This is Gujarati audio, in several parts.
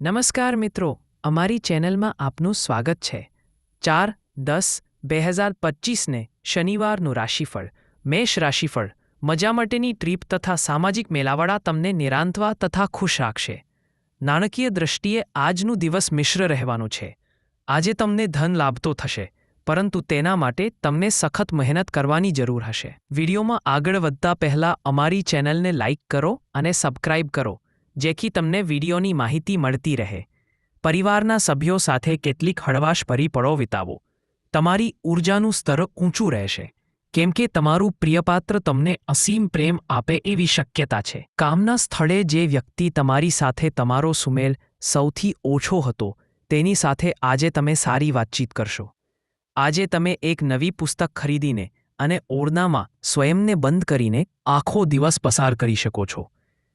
નમસ્કાર મિત્રો, અમારી ચેનલમાં આપનું સ્વાગત છે. ચાર દસ બે હજાર પચીસને શનિવારનું રાશિફળ, મેષ રાશિફળ, મજા માટેની ટ્રીપ તથા સામાજિક મેળાવડા તમને નિરાંતવા તથા ખુશ રાખશે. નાણાકીય દ્રષ્ટિએ આજનું દિવસ મિશ્ર રહેવાનું છે. આજે તમને ધન લાભ તો થશે, પરંતુ તેના માટે તમને સખત મહેનત કરવાની જરૂર હશે. વિડીયોમાં આગળ વધતા પહેલા અમારી ચેનલને લાઇક કરો અને સબસ્ક્રાઇબ કરો. જેથી તમને વિડીયોની માહિતી મળતી રહે. પરિવારના સભ્યો સાથે કેટલીક હળવાશ પરિપળો વિતાવો. તમારી ઊર્જાનું સ્તર ઊંચું રહેશે. કેમ કે તમારું પ્રિયપાત્ર તમને અસીમ પ્રેમ આપે એવી શક્યતા છે. કામના સ્થળે જે વ્યક્તિ તમારી સાથે તમારો સુમેલ સૌથી ઓછો હતો, તેની સાથે આજે તમે સારી વાતચીત કરશો. આજે તમે એક નવી પુસ્તક ખરીદીને અને ઓરડામાં સ્વયંને બંધ કરીને આખો દિવસ પસાર કરી શકો છો.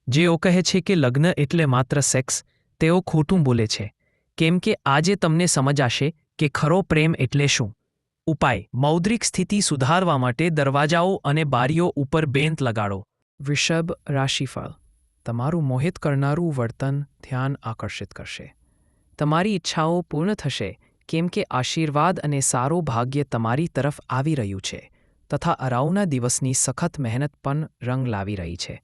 જેઓ કહે છે કે લગ્ન એટલે માત્ર સેક્સ તેઓ ખોટું બોલે છે. કેમ કે આજે તમને સમજાશે કે ખરો પ્રેમ એટલે શું. ઉપાય, મૌદ્રિક સ્થિતિ સુધારવા માટે દરવાજાઓ અને બારીઓ ઉપર બેંત લગાડો. વૃષભ રાશિફળ, તમારું મોહિત કરનારું વર્તન ધ્યાન આકર્ષિત કરશે. તમારી ઈચ્છાઓ પૂર્ણ થશે, કેમ કે આશીર્વાદ અને સારો ભાગ્ય તમારી તરફ આવી રહ્યું છે, તથા અરાઉના દિવસની સખત મહેનત પણ રંગ લાવી રહી છે.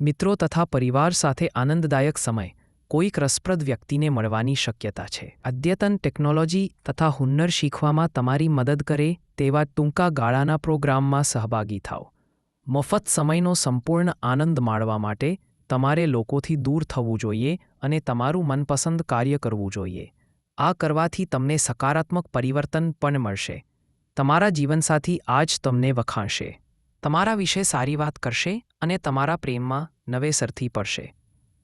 મિત્રો તથા પરિવાર સાથે આનંદદાયક સમય. કોઈક રસપ્રદ વ્યક્તિને મળવાની શક્યતા છે. અદ્યતન ટેકનોલોજી તથા હુન્નર શીખવામાં તમારી મદદ કરે તેવા ટૂંકા ગાળાના પ્રોગ્રામમાં સહભાગી થાઓ. મફત સમયનો સંપૂર્ણ આનંદ માણવા માટે તમારે લોકોથી દૂર થવું જોઈએ અને તમારું મનપસંદ કાર્ય કરવું જોઈએ. આ કરવાથી તમને સકારાત્મક પરિવર્તન પણ મળશે. તમારા જીવનસાથી આજ તમને વખાણશે. તમારા વિશે સારી વાત કરશે અને તમારા પ્રેમમાં નવેસરથી પડશે.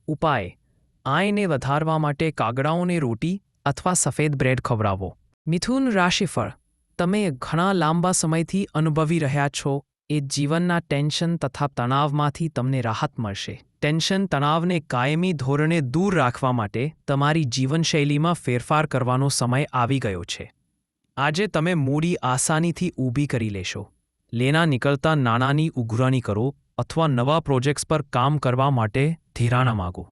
ઉપાય. આયને વધારવા માટે કાગડાઓને રોટી અથવા સફેદ બ્રેડ ખવડાવો. મિથુન રાશિફળ. તમે ઘણા લાંબા સમયથી અનુભવી રહ્યા છો. એ જીવનના ટેન્શન તથા તણાવમાંથી તમને રાહત મળશે. ટેન્શન તણાવને કાયમી ધોરણે દૂર રાખવા માટે તમારી જીવનશૈલીમાં ફેરફાર કરવાનો સમય આવી ગયો છે. આજે તમે મૂડી આસાનીથી ઊભી કરી લેશો. લેના નીકળતા નાણાંની ઉઘરાણી કરો અથવા નવા પ્રોજેક્ટ્સ પર કામ કરવા માટે ધિરાણા માગો.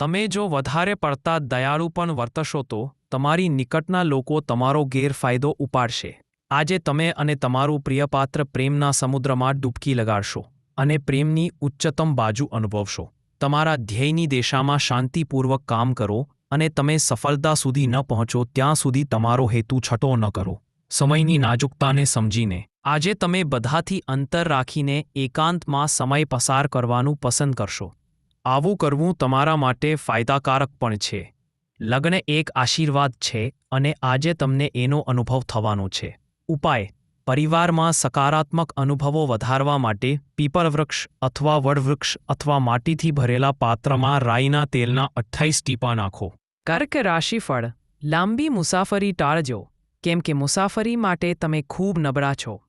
તમે જો વધારે પડતા દયાળુ પણ વર્તશો તો તમારી નિકટના લોકો તમારો ગેરફાયદો ઉપાડશે. આજે તમે અને તમારું પ્રિયપાત્ર પ્રેમના સમુદ્રમાં ડૂબકી લગાડશો અને પ્રેમની ઉચ્ચતમ બાજુ અનુભવશો. તમારા ધ્યેયની દિશામાં શાંતિપૂર્વક કામ કરો અને તમે સફળતા સુધી ન પહોંચો, ત્યાં સુધી તમારો હેતુ છટો ન કરો. સમયની નાજુકતાને સમજીને આજે તમે બધાથી અંતર રાખીને એકાંતમાં સમય પસાર કરવાનું પસંદ કરશો. આવું કરવું તમારા માટે ફાયદાકારક પણ છે. લગ્ન એક આશીર્વાદ છે અને આજે તમને એનો અનુભવ થવાનો છે. ઉપાય. પરિવારમાં સકારાત્મક અનુભવો વધારવા માટે પીપળ વૃક્ષ અથવા વડવૃક્ષ અથવા માટીથી ભરેલા પાત્રમાં રાઈના તેલના અઠ્ઠાઈસ ટીપા નાખો. કર્ક રાશિફળ. લાંબી મુસાફરી ટાળજો. કેમ કે મુસાફરી માટે તમે ખૂબ નબળા છો.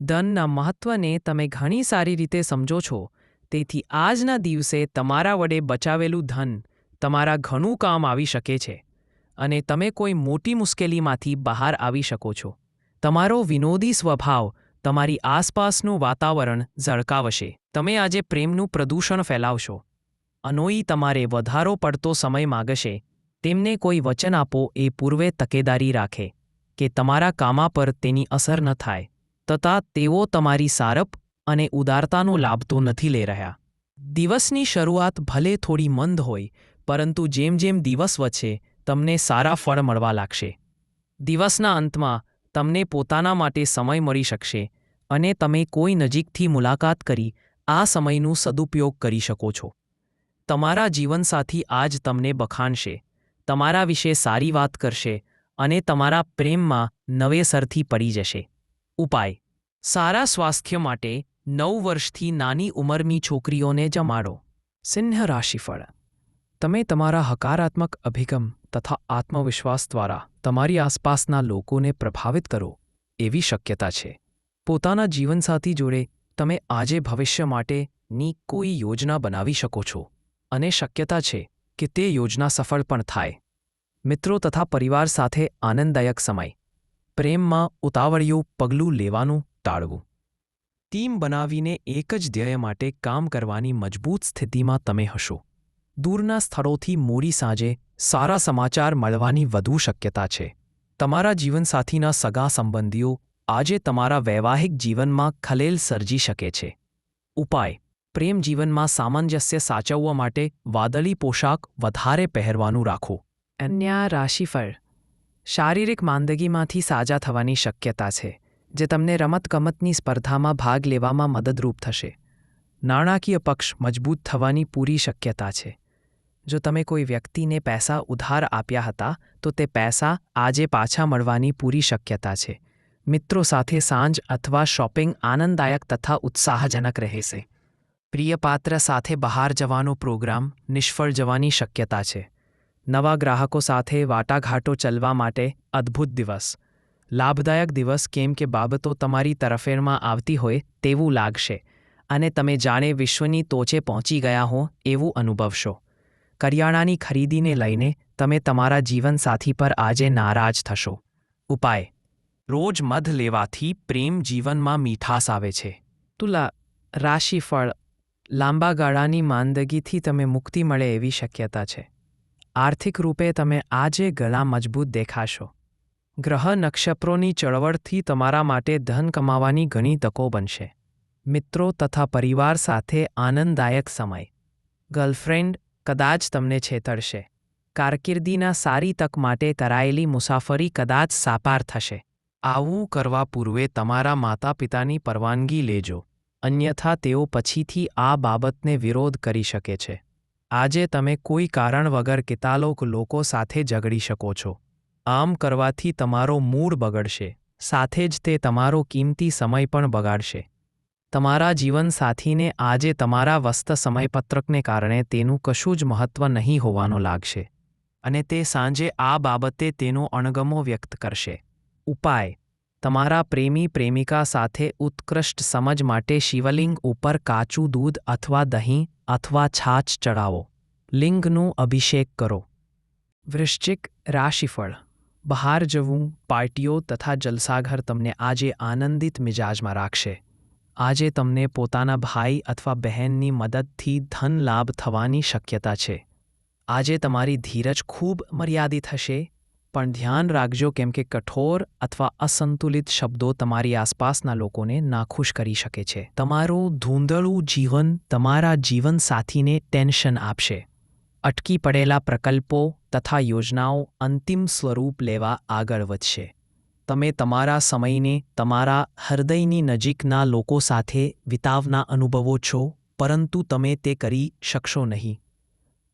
ધનના મહત્વને તમે ઘણી સારી રીતે સમજો છો. તેથી આજના દિવસે તમારા વડે બચાવેલું ધન તમારા ઘણું કામ આવી શકે છે અને તમે કોઈ મોટી મુશ્કેલીમાંથી બહાર આવી શકો છો. તમારો વિનોદી સ્વભાવ તમારી આસપાસનું વાતાવરણ ઝળકાવશે. તમે આજે પ્રેમનું પ્રદૂષણ ફેલાવશો. અનોઈ તમારે વધારો પડતો સમય માગશે. તેમને કોઈ વચન આપો એ પૂર્વે તકેદારી રાખે કે તમારા કામા પર તેની અસર ન થાય. તથા તેઓ તમારી સારપ અને ઉદારતાનો લાભ તો નથી લઈ રહ્યા. દિવસની શરૂઆત ભલે થોડી મંદ હોય, પરંતુ જેમ જેમ દિવસ વચ્ચે તમને સારા ફળ મળવા લાગશે. દિવસના અંતમાં, તમને પોતાના માટે સમય મળી શકશે, અને તમે કોઈ નજીકથી મુલાકાત કરી, આ સમયનું સદુપયોગ કરી શકો છો. તમારા જીવનસાથી આજ તમને બખાણશે તમારા વિશે સારી વાત કરશે, અને તમારા પ્રેમમાં નવેસરથી પડી જશે. ઉપાય. સારા સ્વાસ્થ્ય માટે નવ વર્ષથી નાની ઉંમરની છોકરીઓને જમાડો. સિંહ રાશિફળ. તમે તમારા હકારાત્મક અભિગમ તથા આત્મવિશ્વાસ દ્વારા તમારી આસપાસના લોકોને પ્રભાવિત કરો, એવી શક્યતા છે. પોતાના જીવનસાથી જોડે તમે આજે ભવિષ્ય માટેની કોઈ યોજના બનાવી શકો છો, અને શક્યતા છે કે તે યોજના સફળ પણ થાય. મિત્રો તથા પરિવાર સાથે આનંદદાયક સમય. પ્રેમમાં ઉતાવળિયું પગલું લેવાનું ટાળવું. ટીમ બનાવીને એક જ ધ્યેય માટે કામ કરવાની મજબૂત સ્થિતિમાં તમે હશો. દૂરના સ્થળોથી મોડી સાંજે સારા સમાચાર મળવાની વધુ શક્યતા છે. તમારા જીવનસાથીના સગા સંબંધીઓ આજે તમારા વૈવાહિક જીવનમાં ખલેલ સર્જી શકે છે. ઉપાય. પ્રેમ જીવનમાં સામંજસ્ય સાચવવા માટે વાદળી પોશાક વધારે પહેરવાનું રાખો. અન્ય રાશિફળ. શારીરિક માંદગીમાંથી સાજા થવાની શક્યતા છે, જે તમને રમતગમતની સ્પર્ધામાં ભાગ લેવામાં મદદરૂપ થશે. નાણાકીય પક્ષ મજબૂત થવાની પૂરી શક્યતા છે. જો તમે કોઈ વ્યક્તિને પૈસા ઉધાર આપ્યા હતા, તો તે પૈસા આજે પાછા મળવાની પૂરી શક્યતા છે. મિત્રો સાથે સાંજ અથવા શોપિંગ આનંદદાયક તથા ઉત્સાહજનક રહેશે. પ્રિય પાત્ર સાથે બહાર જવાનો પ્રોગ્રામ નિષ્ફળ જવાની શક્યતા છે. નવા ગ્રાહકો સાથે વાટાઘાટો ચલવા માટે અદ્ભુત દિવસ. લાભદાયક દિવસ કેમ કે બાબતો તમારી તરફેણમાં આવતી હોય તેવું લાગશે અને તમે જાણે વિશ્વની ટોચે પહોંચી ગયા હો એવું અનુભવશો. કરિયાણાની ખરીદીને લઈને તમે તમારા જીવનસાથી પર આજે નારાજ થશો. ઉપાય. રોજ મધ લેવાથી પ્રેમ જીવનમાં મીઠાશ આવે છે. તુલા, રાશિફળ, લાંબા ગાળાની માંદગીથી તમે મુક્તિ મળે એવી શક્યતા છે. આર્થિક રૂપે તમે આજે ગળા મજબૂત દેખાશો. ગ્રહ નક્ષત્રોની ચળવળથી તમારા માટે ધન કમાવાની ઘણી તકો બનશે. મિત્રો તથા પરિવાર સાથે આનંદદાયક સમય. ગર્લફ્રેન્ડ કદાચ તમને છેતરશે. કારકિર્દીના સારી તક માટે કરાયેલી મુસાફરી કદાચ સાપાર થશે. આવું કરવા પૂર્વે તમારા માતા પિતાની પરવાનગી લેજો. અન્યથા તેઓ પછીથી આ બાબતને વિરોધ કરી શકે છે. આજે તમે કોઈ કારણ વગર કિતાલોક લોકો સાથે ઝઘડી શકો છો. આમ કરવાથી તમારો મૂડ બગડશે, સાથે જ તે તમારો કિંમતી સમય પણ બગાડશે. તમારા જીવનસાથીને આજે તમારા વસ્ત સમયપત્રકને કારણે તેનું કશું જ મહત્વ નહીં હોવાનો લાગશે. અને તે સાંજે આ બાબતે તેનો અણગમો વ્યક્ત કરશે. ઉપાય તમારા પ્રેમી પ્રેમિકા સાથે ઉત્કૃષ્ટ સમજ માટે શિવલિંગ ઉપર કાચું દૂધ અથવા દહીં અથવા છાછ ચડાવો. લિંગનું અભિષેક કરો. વૃશ્ચિક રાશિફળ. બહાર જવું, પાર્ટીઓ તથા જલસાઘર તમને આજે આનંદિત મિજાજમાં રાખશે. આજે તમને પોતાના ભાઈ અથવા બહેનની મદદથી ધન લાભ થવાની શક્યતા છે. આજે તમારી ધીરજ ખૂબ મર્યાદિત હશે. પણ ધ્યાન રાખજો કેમ કે કઠોર અથવા અસંતુલિત શબ્દો તમારી આસપાસના લોકોને નાખુશ કરી શકે છે. તમારું ધૂંધળું જીવન તમારા જીવનસાથીને ટેન્શન આપશે. અટકી પડેલા પ્રકલ્પો તથા યોજનાઓ અંતિમ સ્વરૂપ લેવા આગળ વધશે. તમે તમારા સમયને તમારા હૃદયની નજીકના લોકો સાથે વિતાવના અનુભવો છો, પરંતુ તમે તે કરી શકશો નહીં.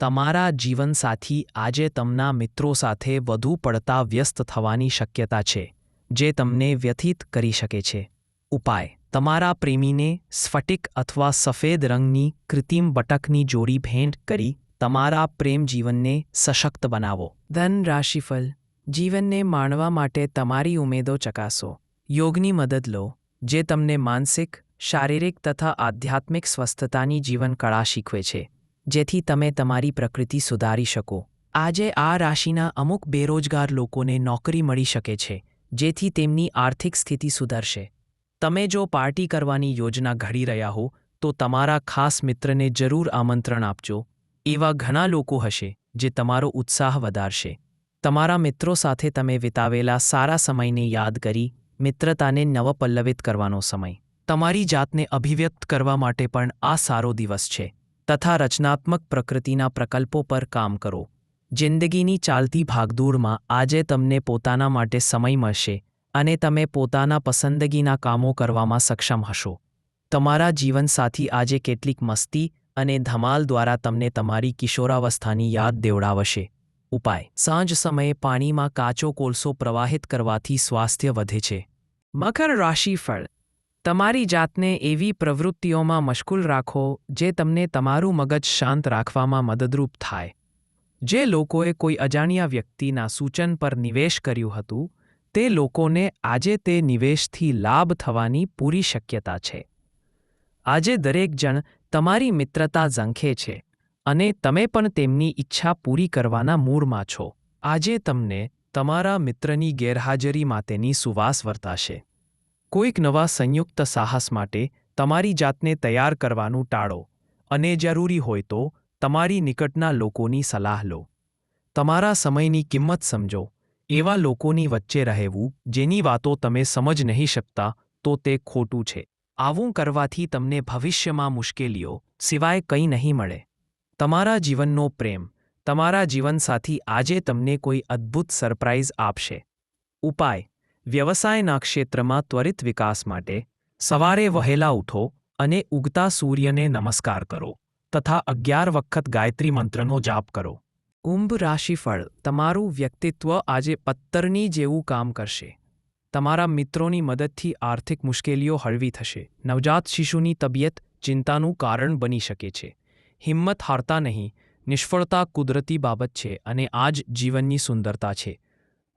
તમારા જીવનસાથી આજે તમના મિત્રો સાથે વધુ પડતા વ્યસ્ત થવાની શક્યતા છે, જે તમને વ્યથિત કરી શકે છે. ઉપાય. તમારા પ્રેમીને સ્ફટિક અથવા સફેદ રંગની કૃત્રિમ બટકની જોડી ભેટ કરી તમારા પ્રેમ જીવનને સશક્ત બનાવો. ધન રાશિફળ. જીવનને માણવા માટે તમારી ઉમેદો ચકાસો. યોગની મદદ લો, જે તમને માનસિક, શારીરિક તથા આધ્યાત્મિક સ્વસ્થતાની જીવનકળા શીખવે છે. જેથી તમે તમારી પ્રકૃતિ સુધારી શકો. આજે આ રાશિના અમુક બેરોજગાર લોકોને નોકરી મળી શકે છે, જેથી તેમની આર્થિક સ્થિતિ સુધરશે. તમે જો પાર્ટી કરવાની યોજના ઘડી રહ્યા હો, તો તમારા ખાસ મિત્રને જરૂર આમંત્રણ આપજો. એવા ઘણા લોકો હશે, જે તમારો ઉત્સાહ વધારશે. તમારા મિત્રો સાથે તમે વિતાવેલા સારા સમયને યાદ કરી, મિત્રતાને નવપલ્લવિત કરવાનો સમય. તમારી જાતને અભિવ્યક્ત કરવા માટે પણ આ સારો દિવસ છે. તથા રચનાત્મક પ્રકૃતિના પ્રકલ્પો પર કામ કરો. જિંદગીની ચાલતી ભાગદોડમાં આજે તમને પોતાના માટે સમય મળશે અને તમે પોતાના પસંદગીના કામો કરવામાં સક્ષમ હશો. તમારા જીવનસાથી આજે કેટલીક મસ્તી અને ધમાલ દ્વારા તમને તમારી કિશોરાવસ્થાની યાદ દેવડાવશે. ઉપાય. સાંજ સમયે પાણીમાં કાચો કોલસો પ્રવાહિત કરવાથી સ્વાસ્થ્ય વધે છે. મકર રાશિફળ તમારી જાતને એવી પ્રવૃત્તિઓમાં મશગુલ રાખો, જે તમને તમારું મગજ શાંત રાખવામાં મદદરૂપ થાય. જે લોકોએ કોઈ અજાણ્યા વ્યક્તિના સૂચન પર નિવેશ કર્યું હતું, તે લોકોને આજે તે નિવેશથી લાભ થવાની પૂરી શક્યતા છે. આજે દરેક જણ તમારી મિત્રતા ઝંખે છે, અને તમે પણ તેમની ઈચ્છા પૂરી કરવાના મૂળમાં છો. આજે તમને તમારા મિત્રની ગેરહાજરી માટેની સુવાસ વર્તાશે. કોઈક નવા સંયુક્ત સાહસ માટે તમારી જાતને તૈયાર કરવાનું ટાળો અને જરૂરી હોય તો તમારી નિકટના લોકોની સલાહ લો. તમારા સમયની કિંમત સમજો. એવા લોકોની વચ્ચે રહેવું જેની વાતો તમે સમજ નહીં શકતા તો તે ખોટું છે. આવું કરવાથી તમને ભવિષ્યમાં મુશ્કેલીઓ સિવાય કંઈ નહીં મળે. તમારા જીવનનો પ્રેમ, તમારા જીવનસાથી આજે તમને કોઈ અદ્ભુત સરપ્રાઇઝ આપશે. ઉપાય વ્યવસાયના ક્ષેત્રમાં ત્વરિત વિકાસ માટે સવારે વહેલા ઉઠો અને ઉગતા સૂર્યને નમસ્કાર કરો તથા અગિયાર વખત ગાયત્રી મંત્રનો જાપ કરો. કુંભ રાશિફળ તમારું વ્યક્તિત્વ આજે પત્તરની જેવું કામ કરશે. તમારા મિત્રોની મદદથી આર્થિક મુશ્કેલીઓ હળવી થશે. નવજાત શિશુની તબિયત ચિંતાનું કારણ બની શકે છે. હિંમત હારતા નહીં, નિષ્ફળતા કુદરતી બાબત છે અને આ જ જીવનની સુંદરતા છે.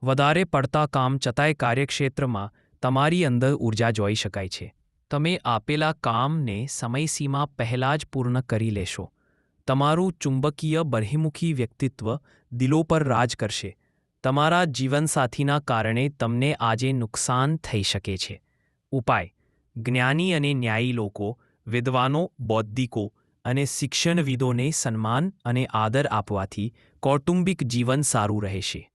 વધારે પડતા કામ છતાંય કાર્યક્ષેત્રમાં તમારી અંદર ઊર્જા જોઈ શકાય છે. તમે આપેલા કામને સમયસીમા પહેલાં જ પૂર્ણ કરી લેશો. તમારું ચુંબકીય બહિર્મુખી વ્યક્તિત્વ દિલો પર રાજ કરશે. તમારા જીવનસાથીના કારણે તમને આજે નુકસાન થઈ શકે છે. ઉપાય. જ્ઞાની અને ન્યાયી લોકો, વિદ્વાનો, બૌદ્ધિકો અને શિક્ષણવિદોને સન્માન અને આદર આપવાથી કૌટુંબિક જીવન સારું રહેશે.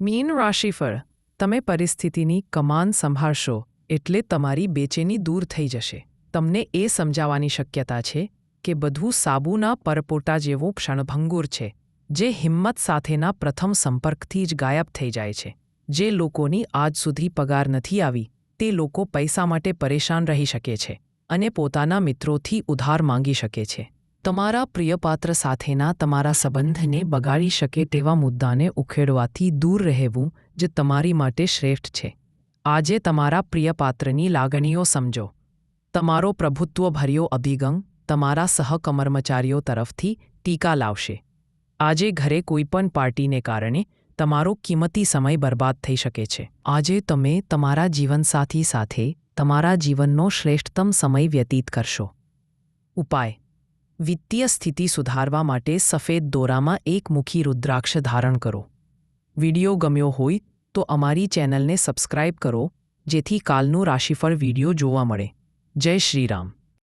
મીન રાશિફળ તમે પરિસ્થિતિની કમાન સંભાળશો એટલે તમારી બેચેની દૂર થઈ જશે. તમને એ સમજાવવાની શક્યતા છે કે બધું સાબુના પરપોટા જેવું ક્ષણભંગુર છે, જે હિંમત સાથેના પ્રથમ સંપર્કથી જ ગાયબ થઈ જાય છે. જે લોકોની આજ સુધી પગાર નથી આવી, તે લોકો પૈસા માટે પરેશાન રહી શકે છે અને પોતાના મિત્રોથી ઉધાર માંગી શકે છે. તમારા પ્રિયપાત્ર સાથેના તમારા સંબંધને બગાડી શકે તેવા મુદ્દાને ઉખેડવાથી દૂર રહેવું જે તમારી માટે શ્રેષ્ઠ છે. આજે તમારા પ્રિયપાત્રની લાગણીઓ સમજો. તમારો પ્રભુત્વભર્યો અભિગમ તમારા સહકર્મચારીઓ તરફથી ટીકા લાવશે. આજે ઘરે કોઈપણ પાર્ટીને કારણે તમારો કિંમતી સમય બરબાદ થઈ શકે છે. આજે તમે તમારા જીવનસાથી સાથે તમારા જીવનનો શ્રેષ્ઠતમ સમય વ્યતીત કરશો. ઉપાય. વિત્તીય સ્થિતિ સુધારવા માટે સફેદ દોરામાં એક મુખી રુદ્રાક્ષ ધારણ કરો. વિડિયો ગમ્યો હોય તો અમારી ચેનલને સબસ્ક્રાઇબ કરો, જેથી કાલનું રાશિફળ વિડિયો જોવા મળે. જય શ્રીરામ